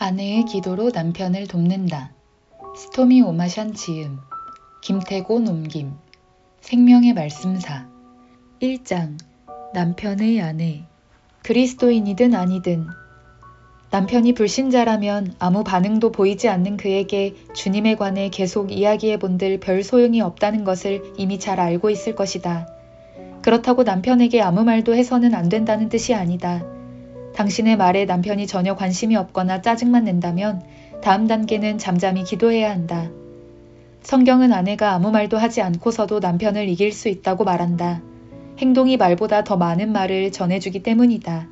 아내의 기도로 남편을 돕는다. 스토미 오마샨 지음, 김태고 nom김, 생명의 말씀사. 1장, 남편의 아내. 그리스도인이든 아니든, 남편이 불신자라면 아무 반응도 보이지 않는 그에게 주님에 관해 계속 이야기해 본들 별 소용이 없다는 것을 이미 잘 알고 있을 것이다. 그렇다고 남편에게 아무 말도 해서는 안 된다는 뜻이 아니다. 당신의 말에 남편이 전혀 관심이 없거나 짜증만 낸다면 다음 단계는 잠잠히 기도해야 한다. 성경은 아내가 아무 말도 하지 않고서도 남편을 이길 수 있다고 말한다. 행동이 말보다 더 많은 말을 전해주기 때문이다.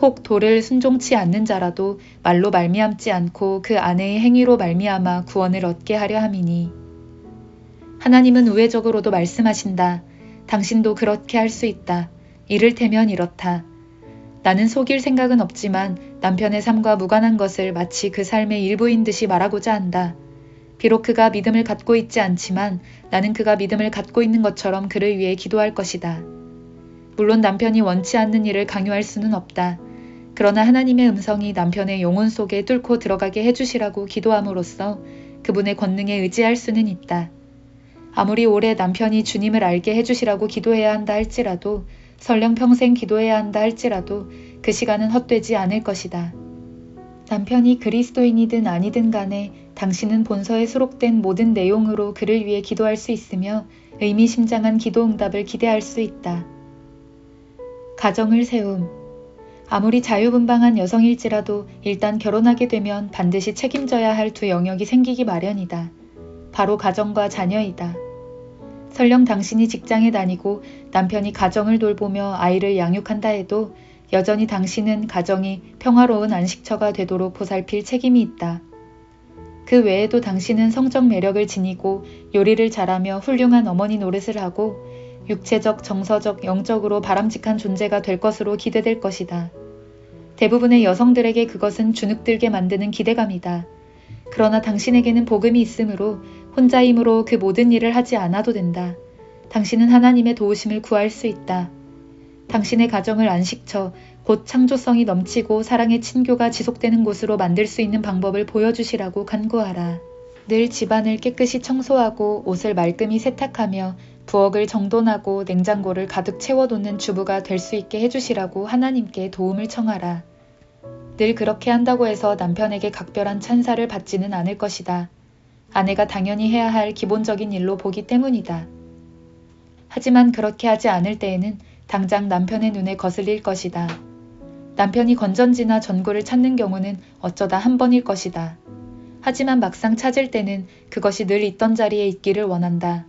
혹 도를 순종치 않는 자라도 말로 말미암지 않고 그 아내의 행위로 말미암아 구원을 얻게 하려 함이니 하나님은 우회적으로도 말씀하신다. 당신도 그렇게 할 수 있다. 이를테면 이렇다. 나는 속일 생각은 없지만 남편의 삶과 무관한 것을 마치 그 삶의 일부인 듯이 말하고자 한다. 비록 그가 믿음을 갖고 있지 않지만 나는 그가 믿음을 갖고 있는 것처럼 그를 위해 기도할 것이다. 물론 남편이 원치 않는 일을 강요할 수는 없다. 그러나 하나님의 음성이 남편의 영혼 속에 뚫고 들어가게 해주시라고 기도함으로써 그분의 권능에 의지할 수는 있다. 아무리 오래 남편이 주님을 알게 해주시라고 기도해야 한다 할지라도 설령 평생 기도해야 한다 할지라도 그 시간은 헛되지 않을 것이다. 남편이 그리스도인이든 아니든 간에 당신은 본서에 수록된 모든 내용으로 그를 위해 기도할 수 있으며 의미심장한 기도 응답을 기대할 수 있다. 가정을 세움. 아무리 자유분방한 여성일지라도 일단 결혼하게 되면 반드시 책임져야 할 두 영역이 생기기 마련이다. 바로 가정과 자녀이다. 설령 당신이 직장에 다니고 남편이 가정을 돌보며 아이를 양육한다 해도 여전히 당신은 가정이 평화로운 안식처가 되도록 보살필 책임이 있다. 그 외에도 당신은 성적 매력을 지니고 요리를 잘하며 훌륭한 어머니 노릇을 하고 육체적, 정서적, 영적으로 바람직한 존재가 될 것으로 기대될 것이다. 대부분의 여성들에게 그것은 주눅들게 만드는 기대감이다. 그러나 당신에게는 복음이 있으므로 혼자 힘으로 그 모든 일을 하지 않아도 된다. 당신은 하나님의 도우심을 구할 수 있다. 당신의 가정을 안식처, 곧 창조성이 넘치고 사랑의 친교가 지속되는 곳으로 만들 수 있는 방법을 보여주시라고 간구하라. 늘 집안을 깨끗이 청소하고 옷을 말끔히 세탁하며 부엌을 정돈하고 냉장고를 가득 채워놓는 주부가 될 수 있게 해주시라고 하나님께 도움을 청하라. 늘 그렇게 한다고 해서 남편에게 각별한 찬사를 받지는 않을 것이다. 아내가 당연히 해야 할 기본적인 일로 보기 때문이다. 하지만 그렇게 하지 않을 때에는 당장 남편의 눈에 거슬릴 것이다. 남편이 건전지나 전구를 찾는 경우는 어쩌다 한 번일 것이다. 하지만 막상 찾을 때는 그것이 늘 있던 자리에 있기를 원한다.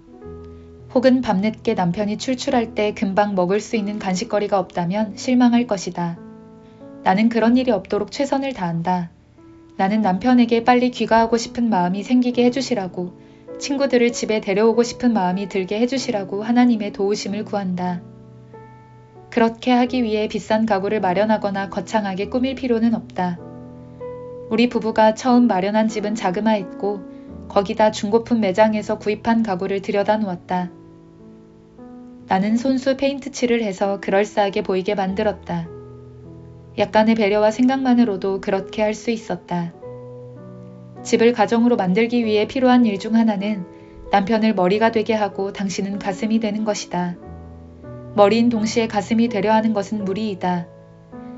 혹은 밤늦게 남편이 출출할 때 금방 먹을 수 있는 간식거리가 없다면 실망할 것이다. 나는 그런 일이 없도록 최선을 다한다. 나는 남편에게 빨리 귀가하고 싶은 마음이 생기게 해주시라고, 친구들을 집에 데려오고 싶은 마음이 들게 해주시라고 하나님의 도우심을 구한다. 그렇게 하기 위해 비싼 가구를 마련하거나 거창하게 꾸밀 필요는 없다. 우리 부부가 처음 마련한 집은 자그마했고, 거기다 중고품 매장에서 구입한 가구를 들여다 놓았다. 나는 손수 페인트 칠을 해서 그럴싸하게 보이게 만들었다. 약간의 배려와 생각만으로도 그렇게 할 수 있었다. 집을 가정으로 만들기 위해 필요한 일 중 하나는 남편을 머리가 되게 하고 당신은 가슴이 되는 것이다. 머리인 동시에 가슴이 되려 하는 것은 무리이다.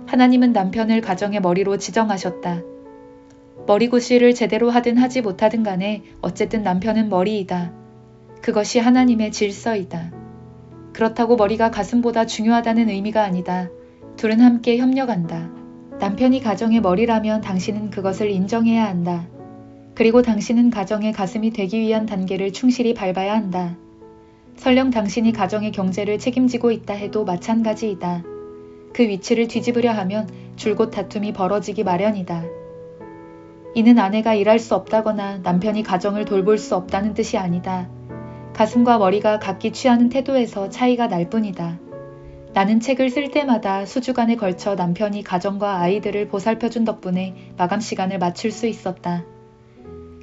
하나님은 남편을 가정의 머리로 지정하셨다. 머리구실을 제대로 하든 하지 못하든 간에 어쨌든 남편은 머리이다. 그것이 하나님의 질서이다. 그렇다고 머리가 가슴보다 중요하다는 의미가 아니다. 둘은 함께 협력한다. 남편이 가정의 머리라면 당신은 그것을 인정해야 한다. 그리고 당신은 가정의 가슴이 되기 위한 단계를 충실히 밟아야 한다. 설령 당신이 가정의 경제를 책임지고 있다 해도 마찬가지이다. 그 위치를 뒤집으려 하면 줄곧 다툼이 벌어지기 마련이다. 이는 아내가 일할 수 없다거나 남편이 가정을 돌볼 수 없다는 뜻이 아니다. 가슴과 머리가 각기 취하는 태도에서 차이가 날 뿐이다. 나는 책을 쓸 때마다 수주간에 걸쳐 남편이 가정과 아이들을 보살펴준 덕분에 마감 시간을 맞출 수 있었다.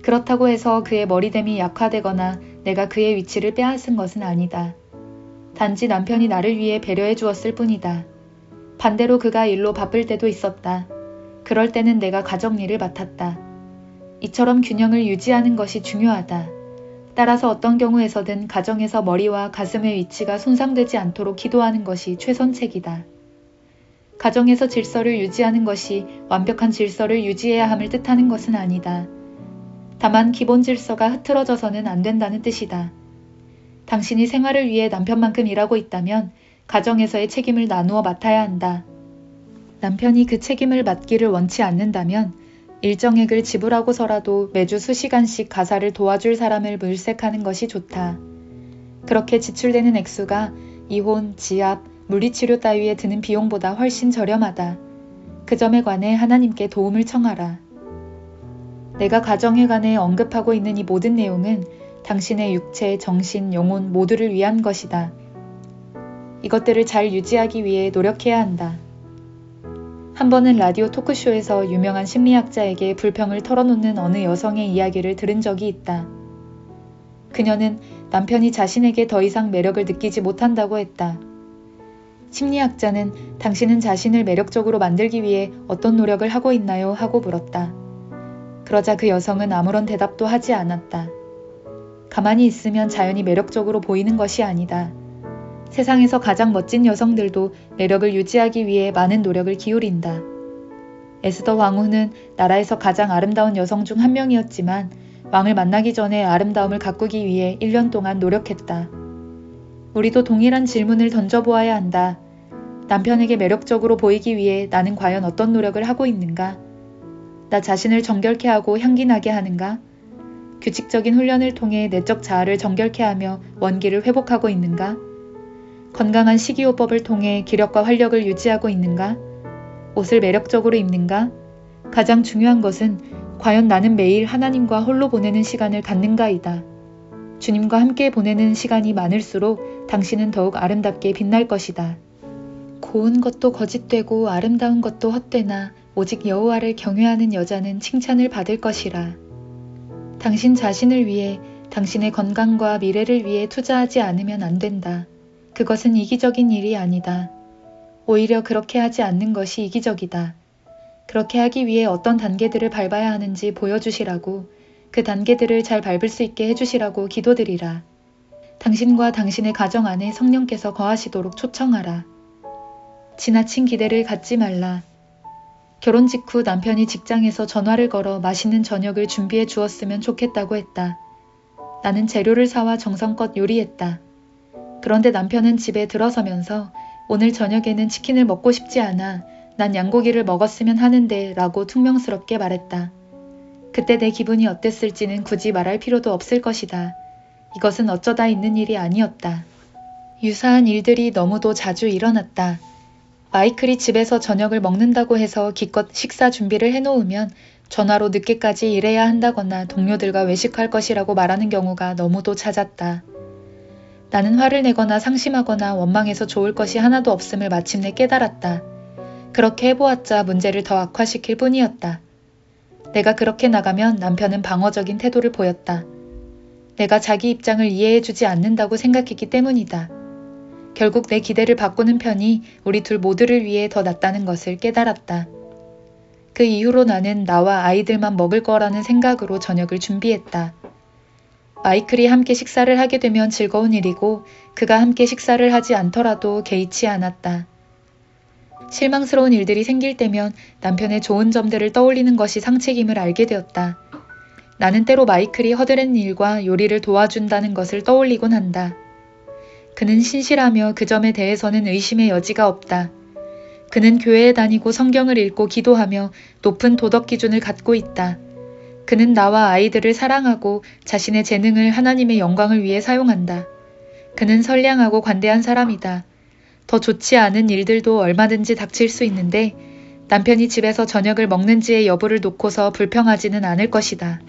그렇다고 해서 그의 머리됨이 약화되거나 내가 그의 위치를 빼앗은 것은 아니다. 단지 남편이 나를 위해 배려해 주었을 뿐이다. 반대로 그가 일로 바쁠 때도 있었다. 그럴 때는 내가 가정 일을 맡았다. 이처럼 균형을 유지하는 것이 중요하다. 따라서 어떤 경우에서든 가정에서 머리와 가슴의 위치가 손상되지 않도록 기도하는 것이 최선책이다. 가정에서 질서를 유지하는 것이 완벽한 질서를 유지해야 함을 뜻하는 것은 아니다. 다만 기본 질서가 흐트러져서는 안 된다는 뜻이다. 당신이 생활을 위해 남편만큼 일하고 있다면 가정에서의 책임을 나누어 맡아야 한다. 남편이 그 책임을 맡기를 원치 않는다면 일정액을 지불하고서라도 매주 수시간씩 가사를 도와줄 사람을 물색하는 것이 좋다. 그렇게 지출되는 액수가 이혼, 지압, 물리치료 따위에 드는 비용보다 훨씬 저렴하다. 그 점에 관해 하나님께 도움을 청하라. 내가 가정에 관해 언급하고 있는 이 모든 내용은 당신의 육체, 정신, 영혼 모두를 위한 것이다. 이것들을 잘 유지하기 위해 노력해야 한다. 한 번은 라디오 토크쇼에서 유명한 심리학자에게 불평을 털어놓는 어느 여성의 이야기를 들은 적이 있다. 그녀는 남편이 자신에게 더 이상 매력을 느끼지 못한다고 했다. 심리학자는 당신은 자신을 매력적으로 만들기 위해 어떤 노력을 하고 있나요? 하고 물었다. 그러자 그 여성은 아무런 대답도 하지 않았다. 가만히 있으면 자연히 매력적으로 보이는 것이 아니다. 세상에서 가장 멋진 여성들도 매력을 유지하기 위해 많은 노력을 기울인다. 에스더 왕후는 나라에서 가장 아름다운 여성 중 한 명이었지만 왕을 만나기 전에 아름다움을 가꾸기 위해 1년 동안 노력했다. 우리도 동일한 질문을 던져보아야 한다. 남편에게 매력적으로 보이기 위해 나는 과연 어떤 노력을 하고 있는가? 나 자신을 정결케 하고 향기나게 하는가? 규칙적인 훈련을 통해 내적 자아를 정결케 하며 원기를 회복하고 있는가? 건강한 식이요법을 통해 기력과 활력을 유지하고 있는가? 옷을 매력적으로 입는가? 가장 중요한 것은 과연 나는 매일 하나님과 홀로 보내는 시간을 갖는가이다. 주님과 함께 보내는 시간이 많을수록 당신은 더욱 아름답게 빛날 것이다. 고운 것도 거짓되고 아름다운 것도 헛되나 오직 여호와를 경외하는 여자는 칭찬을 받을 것이라. 당신 자신을 위해 당신의 건강과 미래를 위해 투자하지 않으면 안 된다. 그것은 이기적인 일이 아니다. 오히려 그렇게 하지 않는 것이 이기적이다. 그렇게 하기 위해 어떤 단계들을 밟아야 하는지 보여주시라고 그 단계들을 잘 밟을 수 있게 해주시라고 기도드리라. 당신과 당신의 가정 안에 성령께서 거하시도록 초청하라. 지나친 기대를 갖지 말라. 결혼 직후 남편이 직장에서 전화를 걸어 맛있는 저녁을 준비해 주었으면 좋겠다고 했다. 나는 재료를 사와 정성껏 요리했다. 그런데 남편은 집에 들어서면서 오늘 저녁에는 치킨을 먹고 싶지 않아 난 양고기를 먹었으면 하는데 라고 퉁명스럽게 말했다. 그때 내 기분이 어땠을지는 굳이 말할 필요도 없을 것이다. 이것은 어쩌다 있는 일이 아니었다. 유사한 일들이 너무도 자주 일어났다. 마이클이 집에서 저녁을 먹는다고 해서 기껏 식사 준비를 해놓으면 전화로 늦게까지 일해야 한다거나 동료들과 외식할 것이라고 말하는 경우가 너무도 잦았다. 나는 화를 내거나 상심하거나 원망해서 좋을 것이 하나도 없음을 마침내 깨달았다. 그렇게 해보았자 문제를 더 악화시킬 뿐이었다. 내가 그렇게 나가면 남편은 방어적인 태도를 보였다. 내가 자기 입장을 이해해주지 않는다고 생각했기 때문이다. 결국 내 기대를 바꾸는 편이 우리 둘 모두를 위해 더 낫다는 것을 깨달았다. 그 이후로 나는 나와 아이들만 먹을 거라는 생각으로 저녁을 준비했다. 마이클이 함께 식사를 하게 되면 즐거운 일이고 그가 함께 식사를 하지 않더라도 개의치 않았다. 실망스러운 일들이 생길 때면 남편의 좋은 점들을 떠올리는 것이 상책임을 알게 되었다. 나는 때로 마이클이 허드렛 일과 요리를 도와준다는 것을 떠올리곤 한다. 그는 신실하며 그 점에 대해서는 의심의 여지가 없다. 그는 교회에 다니고 성경을 읽고 기도하며 높은 도덕 기준을 갖고 있다. 그는 나와 아이들을 사랑하고 자신의 재능을 하나님의 영광을 위해 사용한다. 그는 선량하고 관대한 사람이다. 더 좋지 않은 일들도 얼마든지 닥칠 수 있는데 남편이 집에서 저녁을 먹는지의 여부를 놓고서 불평하지는 않을 것이다.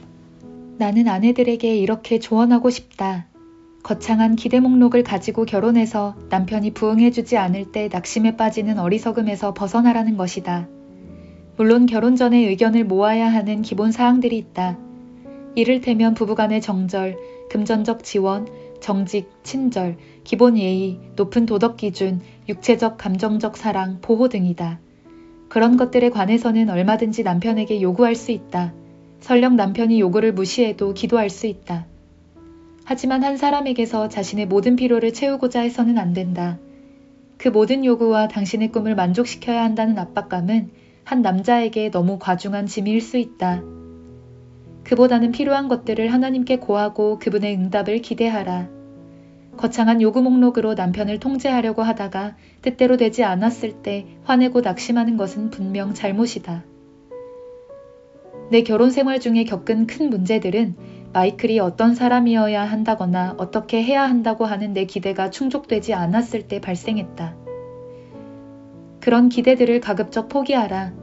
나는 아내들에게 이렇게 조언하고 싶다. 거창한 기대 목록을 가지고 결혼해서 남편이 부응해주지 않을 때 낙심에 빠지는 어리석음에서 벗어나라는 것이다. 물론 결혼 전에 의견을 모아야 하는 기본 사항들이 있다. 이를테면 부부간의 정절, 금전적 지원, 정직, 친절, 기본 예의, 높은 도덕 기준, 육체적 감정적 사랑, 보호 등이다. 그런 것들에 관해서는 얼마든지 남편에게 요구할 수 있다. 설령 남편이 요구를 무시해도 기도할 수 있다. 하지만 한 사람에게서 자신의 모든 필요를 채우고자 해서는 안 된다. 그 모든 요구와 당신의 꿈을 만족시켜야 한다는 압박감은 한 남자에게 너무 과중한 짐일 수 있다. 그보다는 필요한 것들을 하나님께 고하고 그분의 응답을 기대하라. 거창한 요구 목록으로 남편을 통제하려고 하다가 뜻대로 되지 않았을 때 화내고 낙심하는 것은 분명 잘못이다. 내 결혼 생활 중에 겪은 큰 문제들은 마이클이 어떤 사람이어야 한다거나 어떻게 해야 한다고 하는 내 기대가 충족되지 않았을 때 발생했다. 그런 기대들을 가급적 포기하라.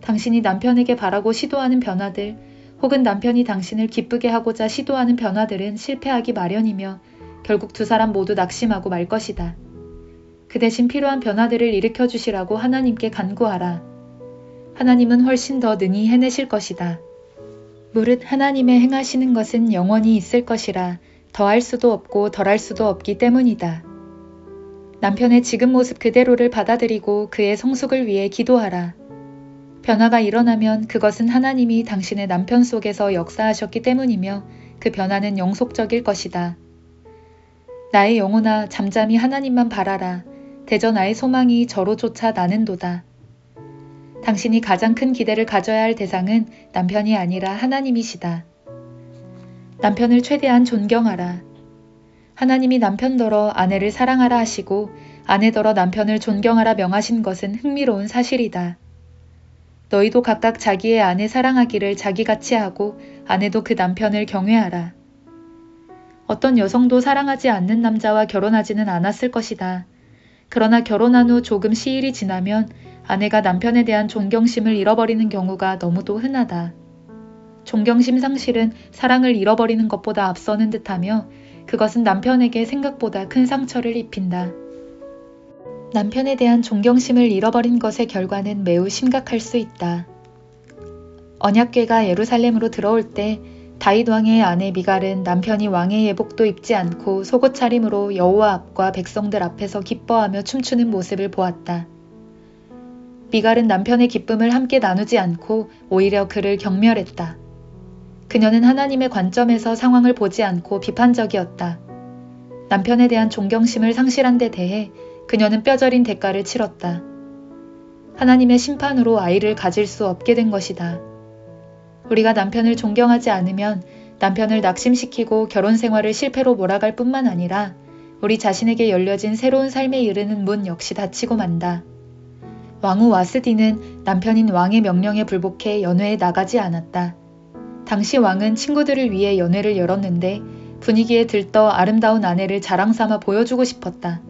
당신이 남편에게 바라고 시도하는 변화들, 혹은 남편이 당신을 기쁘게 하고자 시도하는 변화들은 실패하기 마련이며 결국 두 사람 모두 낙심하고 말 것이다. 그 대신 필요한 변화들을 일으켜 주시라고 하나님께 간구하라. 하나님은 훨씬 더 능히 해내실 것이다. 무릇 하나님의 행하시는 것은 영원히 있을 것이라 더할 수도 없고 덜할 수도 없기 때문이다. 남편의 지금 모습 그대로를 받아들이고 그의 성숙을 위해 기도하라. 변화가 일어나면 그것은 하나님이 당신의 남편 속에서 역사하셨기 때문이며 그 변화는 영속적일 것이다. 나의 영혼아 잠잠히 하나님만 바라라. 대저 나의 소망이 저로 쫓아 나는도다. 당신이 가장 큰 기대를 가져야 할 대상은 남편이 아니라 하나님이시다. 남편을 최대한 존경하라. 하나님이 남편더러 아내를 사랑하라 하시고 아내더러 남편을 존경하라 명하신 것은 흥미로운 사실이다. 너희도 각각 자기의 아내 사랑하기를 자기같이 하고 아내도 그 남편을 경외하라. 어떤 여성도 사랑하지 않는 남자와 결혼하지는 않았을 것이다. 그러나 결혼한 후 조금 시일이 지나면 아내가 남편에 대한 존경심을 잃어버리는 경우가 너무도 흔하다. 존경심 상실은 사랑을 잃어버리는 것보다 앞서는 듯하며 그것은 남편에게 생각보다 큰 상처를 입힌다. 남편에 대한 존경심을 잃어버린 것의 결과는 매우 심각할 수 있다. 언약궤가 예루살렘으로 들어올 때 다윗 왕의 아내 미갈은 남편이 왕의 예복도 입지 않고 속옷 차림으로 여호와 앞과 백성들 앞에서 기뻐하며 춤추는 모습을 보았다. 미갈은 남편의 기쁨을 함께 나누지 않고 오히려 그를 경멸했다. 그녀는 하나님의 관점에서 상황을 보지 않고 비판적이었다. 남편에 대한 존경심을 상실한 데 대해 그녀는 뼈저린 대가를 치렀다. 하나님의 심판으로 아이를 가질 수 없게 된 것이다. 우리가 남편을 존경하지 않으면 남편을 낙심시키고 결혼 생활을 실패로 몰아갈 뿐만 아니라 우리 자신에게 열려진 새로운 삶에 이르는 문 역시 닫히고 만다. 왕후 와스디는 남편인 왕의 명령에 불복해 연회에 나가지 않았다. 당시 왕은 친구들을 위해 연회를 열었는데 분위기에 들떠 아름다운 아내를 자랑 삼아 보여주고 싶었다.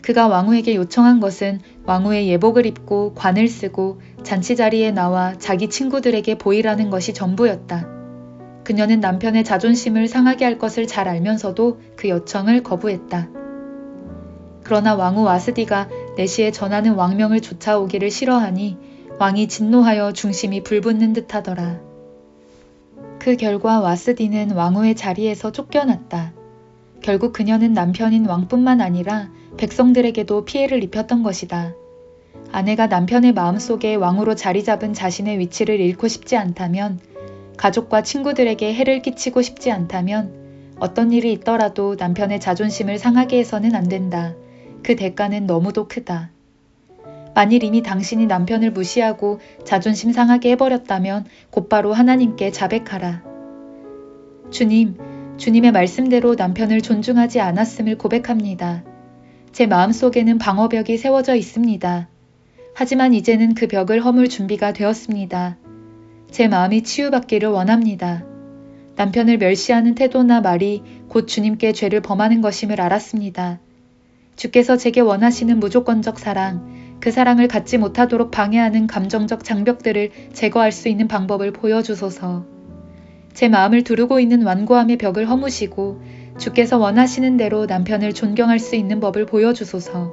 그가 왕후에게 요청한 것은 왕후의 예복을 입고 관을 쓰고 잔치 자리에 나와 자기 친구들에게 보이라는 것이 전부였다. 그녀는 남편의 자존심을 상하게 할 것을 잘 알면서도 그 요청을 거부했다. 그러나 왕후 와스디가 내시에 전하는 왕명을 쫓아오기를 싫어하니 왕이 진노하여 중심이 불붙는 듯하더라. 그 결과 와스디는 왕후의 자리에서 쫓겨났다. 결국 그녀는 남편인 왕뿐만 아니라 백성들에게도 피해를 입혔던 것이다. 아내가 남편의 마음속에 왕으로 자리 잡은 자신의 위치를 잃고 싶지 않다면, 가족과 친구들에게 해를 끼치고 싶지 않다면, 어떤 일이 있더라도 남편의 자존심을 상하게 해서는 안 된다. 그 대가는 너무도 크다. 만일 이미 당신이 남편을 무시하고 자존심 상하게 해버렸다면 곧바로 하나님께 자백하라. 주님, 주님의 말씀대로 남편을 존중하지 않았음을 고백합니다. 제 마음속에는 방어벽이 세워져 있습니다. 하지만 이제는 그 벽을 허물 준비가 되었습니다. 제 마음이 치유받기를 원합니다. 남편을 멸시하는 태도나 말이 곧 주님께 죄를 범하는 것임을 알았습니다. 주께서 제게 원하시는 무조건적 사랑, 그 사랑을 갖지 못하도록 방해하는 감정적 장벽들을 제거할 수 있는 방법을 보여주소서. 제 마음을 두르고 있는 완고함의 벽을 허무시고 주께서 원하시는 대로 남편을 존경할 수 있는 법을 보여주소서.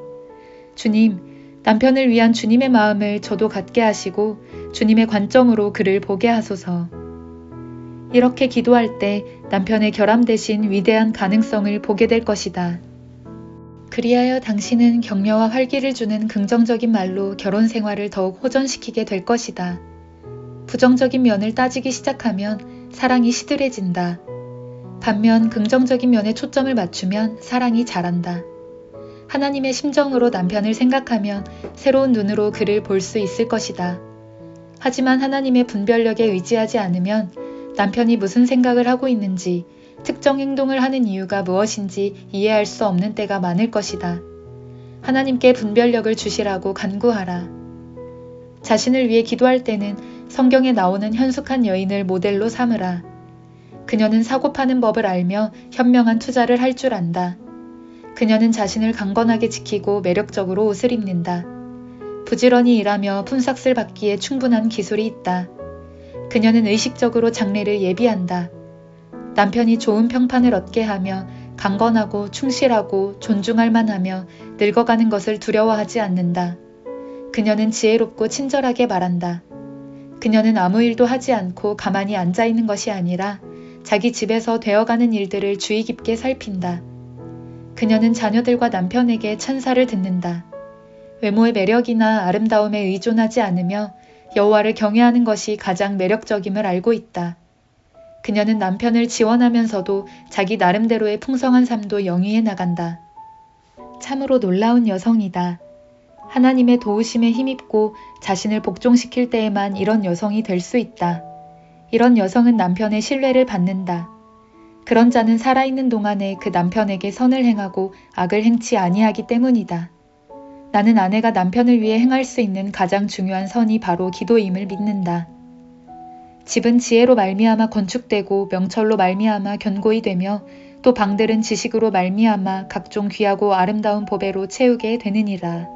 주님, 남편을 위한 주님의 마음을 저도 갖게 하시고 주님의 관점으로 그를 보게 하소서. 이렇게 기도할 때 남편의 결함 대신 위대한 가능성을 보게 될 것이다. 그리하여 당신은 격려와 활기를 주는 긍정적인 말로 결혼 생활을 더욱 호전시키게 될 것이다. 부정적인 면을 따지기 시작하면 사랑이 시들해진다. 반면 긍정적인 면에 초점을 맞추면 사랑이 자란다. 하나님의 심정으로 남편을 생각하면 새로운 눈으로 그를 볼 수 있을 것이다. 하지만 하나님의 분별력에 의지하지 않으면 남편이 무슨 생각을 하고 있는지, 특정 행동을 하는 이유가 무엇인지 이해할 수 없는 때가 많을 것이다. 하나님께 분별력을 주시라고 간구하라. 자신을 위해 기도할 때는 성경에 나오는 현숙한 여인을 모델로 삼으라. 그녀는 사고 파는 법을 알며 현명한 투자를 할 줄 안다. 그녀는 자신을 강건하게 지키고 매력적으로 옷을 입는다. 부지런히 일하며 품삯을 받기에 충분한 기술이 있다. 그녀는 의식적으로 장래를 예비한다. 남편이 좋은 평판을 얻게 하며 강건하고 충실하고 존중할 만하며 늙어가는 것을 두려워하지 않는다. 그녀는 지혜롭고 친절하게 말한다. 그녀는 아무 일도 하지 않고 가만히 앉아 있는 것이 아니라 자기 집에서 되어가는 일들을 주의 깊게 살핀다. 그녀는 자녀들과 남편에게 찬사를 듣는다. 외모의 매력이나 아름다움에 의존하지 않으며 여호와를 경외하는 것이 가장 매력적임을 알고 있다. 그녀는 남편을 지원하면서도 자기 나름대로의 풍성한 삶도 영위해 나간다. 참으로 놀라운 여성이다. 하나님의 도우심에 힘입고 자신을 복종시킬 때에만 이런 여성이 될 수 있다. 이런 여성은 남편의 신뢰를 받는다. 그런 자는 살아있는 동안에 그 남편에게 선을 행하고 악을 행치 아니하기 때문이다. 나는 아내가 남편을 위해 행할 수 있는 가장 중요한 선이 바로 기도임을 믿는다. 집은 지혜로 말미암아 건축되고 명철로 말미암아 견고히 되며 또 방들은 지식으로 말미암아 각종 귀하고 아름다운 보배로 채우게 되느니라.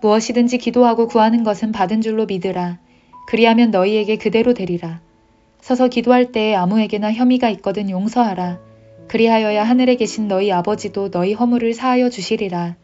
무엇이든지 기도하고 구하는 것은 받은 줄로 믿으라. 그리하면 너희에게 그대로 되리라. 서서 기도할 때에 아무에게나 혐의가 있거든 용서하라. 그리하여야 하늘에 계신 너희 아버지도 너희 허물을 사하여 주시리라.